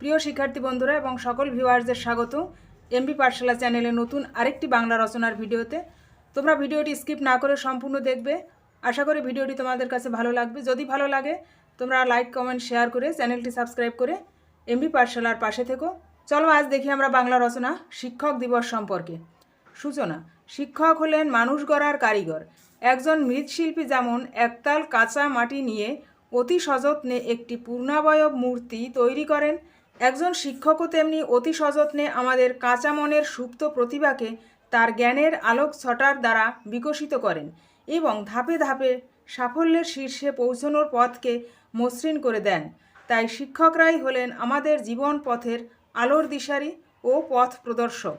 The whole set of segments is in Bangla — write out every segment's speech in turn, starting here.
প্রিয় শিক্ষার্থী বন্ধুরা এবং সকল ভিউয়ার্সদের স্বাগত। এমবি পাঠশালা চ্যানেলে নতুন আরেকটি বাংলা রচনার ভিডিওতে। তোমরা ভিডিওটি স্কিপ না করে সম্পূর্ণ দেখবে। আশা করি ভিডিওটি তোমাদের কাছে ভালো লাগবে। যদি ভালো লাগে, তোমরা লাইক কমেন্ট শেয়ার করে চ্যানেলটি সাবস্ক্রাইব করে এমবি পাঠশালার পাশে থেকো। চলো আজ দেখি আমরা বাংলা রচনা শিক্ষক দিবস সম্পর্কে। সূচনা, শিক্ষক হলেন মানুষ গড়ার কারিগর। একজন মৃৎশিল্পী যেমন একতাল কাঁচা মাটি নিয়ে অতি সযত্নে একটি পূর্ণাবয়ব মূর্তি তৈরি করেন একজন শিক্ষকও তেমনি অতি সযত্নে আমাদের কাঁচা মনের সুপ্ত প্রতিভাকে তার জ্ঞানের আলোক ছটার দ্বারা বিকশিত করেন এবং ধাপে ধাপে সাফল্যের শীর্ষে পৌঁছানোর পথকে মসৃণ করে দেন। তাই শিক্ষকরাই হলেন আমাদের জীবন পথের আলোর দিশারি ও পথ প্রদর্শক।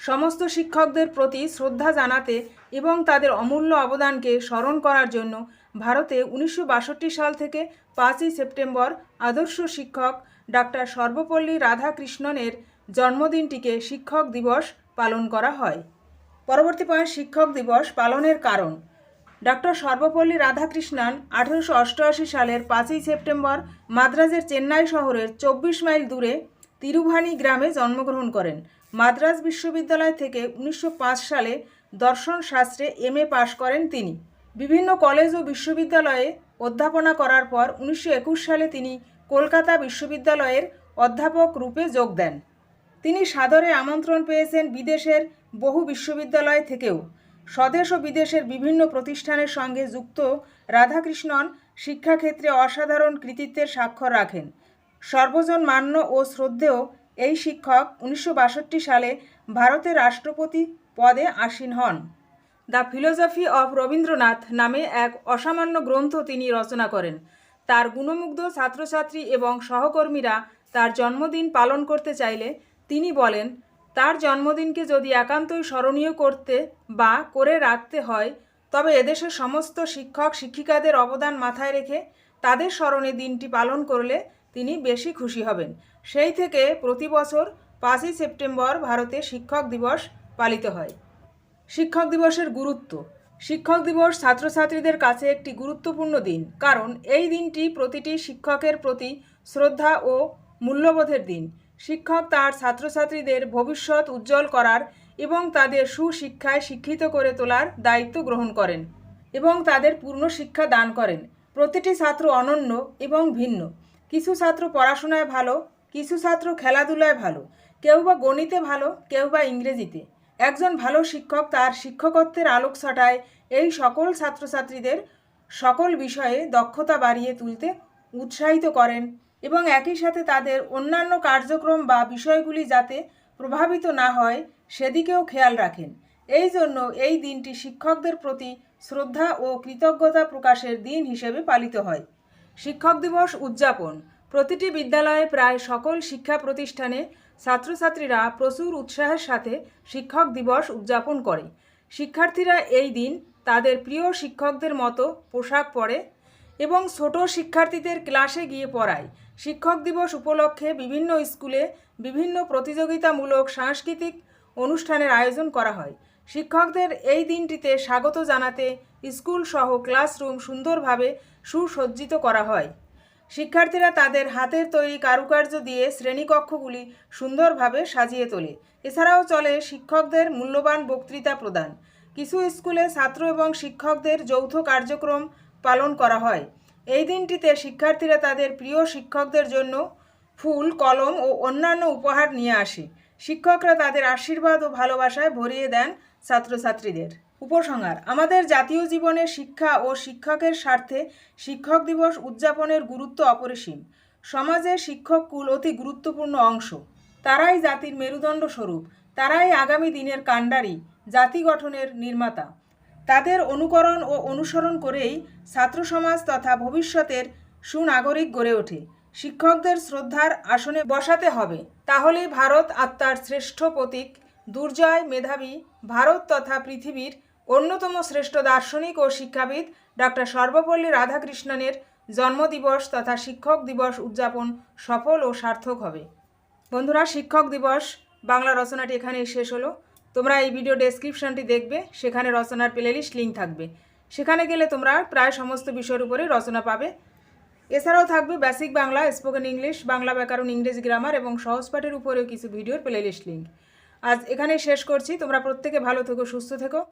সমস্ত শিক্ষকদের প্রতি শ্রদ্ধা জানাতে এবং তাদের অমূল্য অবদানকে স্মরণ করার জন্য ভারতে উনিশশো বাষট্টি সাল থেকে পাঁচই সেপ্টেম্বর আদর্শ শিক্ষক ডাক্তার সর্বপল্লী রাধাকৃষ্ণনের জন্মদিনটিকে শিক্ষক দিবস পালন করা হয়। পরবর্তী পয়েন্ট শিক্ষক দিবস পালনের কারণ। ডক্টর সর্বপল্লী রাধাকৃষ্ণন আঠেরোশো অষ্টআশি সালের পাঁচই সেপ্টেম্বর মাদ্রাজের চেন্নাই শহরের চব্বিশ মাইল দূরে তিরুভানি গ্রামে জন্মগ্রহণ করেন। মাদ্রাজ বিশ্ববিদ্যালয় থেকে উনিশশো পাঁচ সালে দর্শন শাস্ত্রে এম এ পাশ করেন তিনি। বিভিন্ন কলেজ ও বিশ্ববিদ্যালয়ে অধ্যাপনা করার পর উনিশশো একুশ সালে তিনি কলকাতা বিশ্ববিদ্যালয়ের অধ্যাপক রূপে যোগ দেন। তিনি সাদরে আমন্ত্রণ পেয়েছেন বিদেশের বহু বিশ্ববিদ্যালয় থেকেও। স্বদেশ ও বিদেশের বিভিন্ন প্রতিষ্ঠানের সঙ্গে যুক্ত রাধাকৃষ্ণন শিক্ষাক্ষেত্রে অসাধারণ কৃতিত্বের স্বাক্ষর রাখেন। সর্বজন মান্য ও শ্রদ্ধেয় এই শিক্ষক উনিশশো বাষট্টি সালে ভারতের রাষ্ট্রপতি পদে আসীন হন। দ্য ফিলোসফি অফ রবীন্দ্রনাথ নামে এক অসামান্য গ্রন্থ তিনি রচনা করেন। তার গুণমুগ্ধ ছাত্রছাত্রী এবং সহকর্মীরা তার জন্মদিন পালন করতে চাইলে তিনি বলেন, তার জন্মদিনকে যদি একান্তই স্মরণীয় করতে বা করে রাখতে হয়, তবে এদেশের সমস্ত শিক্ষক, শিক্ষিকাদের অবদান মাথায় রেখে তাদের স্মরণে দিনটি পালন করলে তিনি বেশি খুশি হবেন। সেই থেকে প্রতি বছর পাঁচই সেপ্টেম্বর ভারতে শিক্ষক দিবস পালিত হয়। শিক্ষক দিবসের গুরুত্ব। শিক্ষক দিবস ছাত্রছাত্রীদের কাছে একটি গুরুত্বপূর্ণ দিন, কারণ এই দিনটি প্রতিটি শিক্ষকের প্রতি শ্রদ্ধা ও মূল্যবোধের দিন। শিক্ষক তার ছাত্রছাত্রীদের ভবিষ্যৎ উজ্জ্বল করার এবং তাদের সুশিক্ষায় শিক্ষিত করে তোলার দায়িত্ব গ্রহণ করেন এবং তাদের পূর্ণ শিক্ষা দান করেন। প্রতিটি ছাত্র অনন্য এবং ভিন্ন। কিছু ছাত্র পড়াশোনায় ভালো, কিছু ছাত্র খেলাধুলায় ভালো, কেউ বা গণিতে ভালো, কেউ বা ইংরেজিতে। একজন ভালো শিক্ষক তার শিক্ষকত্বের আলোক ছটায় এই সকল ছাত্রছাত্রীদের সকল বিষয়ে দক্ষতা বাড়িয়ে তুলতে উৎসাহিত করেন এবং একই সাথে তাদের অন্যান্য কার্যক্রম বা বিষয়গুলি যাতে প্রভাবিত না হয় সেদিকেও খেয়াল রাখেন। এই জন্য এই দিনটি শিক্ষকদের প্রতি শ্রদ্ধা ও কৃতজ্ঞতা প্রকাশের দিন হিসেবে পালিত হয়। শিক্ষক দিবস উদযাপন। প্রতিটি বিদ্যালয়ে প্রায় সকল শিক্ষা প্রতিষ্ঠানে ছাত্রছাত্রীরা প্রচুর উৎসাহের সাথে শিক্ষক দিবস উদযাপন করে। শিক্ষার্থীরা এই দিন তাদের প্রিয় শিক্ষকদের মতো পোশাক পরে এবং ছোট শিক্ষার্থীদের ক্লাসে গিয়ে পড়ায়। শিক্ষক দিবস উপলক্ষে বিভিন্ন স্কুলে বিভিন্ন প্রতিযোগিতামূলক সাংস্কৃতিক অনুষ্ঠানের আয়োজন করা হয়। শিক্ষকদের এই দিনটিতে স্বাগত জানাতে স্কুল সহ ক্লাসরুম সুন্দরভাবে সুসজ্জিত করা হয়। শিক্ষার্থীরা তাদের হাতের তৈরি কারুকার্য দিয়ে শ্রেণীকক্ষগুলি সুন্দরভাবে সাজিয়ে তোলে। এছাড়াও চলে শিক্ষকদের মূল্যবান বক্তৃতা প্রদান। কিছু স্কুলে ছাত্র এবং শিক্ষকদের যৌথ কার্যক্রম পালন করা হয়। এই দিনটিতে শিক্ষার্থীরা তাদের প্রিয় শিক্ষকদের জন্য ফুল, কলম ও অন্যান্য উপহার নিয়ে আসে। শিক্ষকরা তাদের আশীর্বাদ ও ভালোবাসায় ভরিয়ে দেন ছাত্রছাত্রীদের। উপসংহার। আমাদের জাতীয় জীবনে শিক্ষা ও শিক্ষকের স্বার্থে শিক্ষক দিবস উদযাপনের গুরুত্ব অপরিসীম। সমাজে শিক্ষক কুল অতি গুরুত্বপূর্ণ অংশ। তারাই জাতির মেরুদণ্ড স্বরূপ। তারাই আগামী দিনের কাণ্ডারি, জাতি গঠনের নির্মাতা। তাদের অনুকরণ ও অনুসরণ করেই ছাত্র সমাজ তথা ভবিষ্যতের সুনাগরিক গড়ে ওঠে। শিক্ষকদের শ্রদ্ধার আসনে বসাতে হবে। তাহলেই ভারত আত্মার শ্রেষ্ঠ প্রতীক, দুর্জয় মেধাবী ভারত তথা পৃথিবীর অন্যতম শ্রেষ্ঠ দার্শনিক ও শিক্ষাবিদ ডক্টর সর্বপল্লী রাধাকৃষ্ণনের জন্মদিবস তথা শিক্ষক দিবস উদযাপন সফল ও সার্থক হবে। বন্ধুরা, শিক্ষক দিবস বাংলা রচনাটি এখানেই শেষ হলো। তোমরা এই ভিডিও ডেসক্রিপশনটি দেখবে, সেখানে রচনার প্লেলিস্ট লিঙ্ক থাকবে। সেখানে গেলে তোমরা প্রায় সমস্ত বিষয়ের উপরে রচনা পাবে। এছাড়াও থাকবে basic Bangla, spoken English, Bangla ব্যাকরণ, ইংরেজি গ্রামার এবং সহজ পাঠের উপরেও কিছু ভিডিওর প্লেলিস্ট লিঙ্ক। আজ এখানেই শেষ করছি। তোমরা প্রত্যেকে ভালো থেকো, সুস্থ থেকো।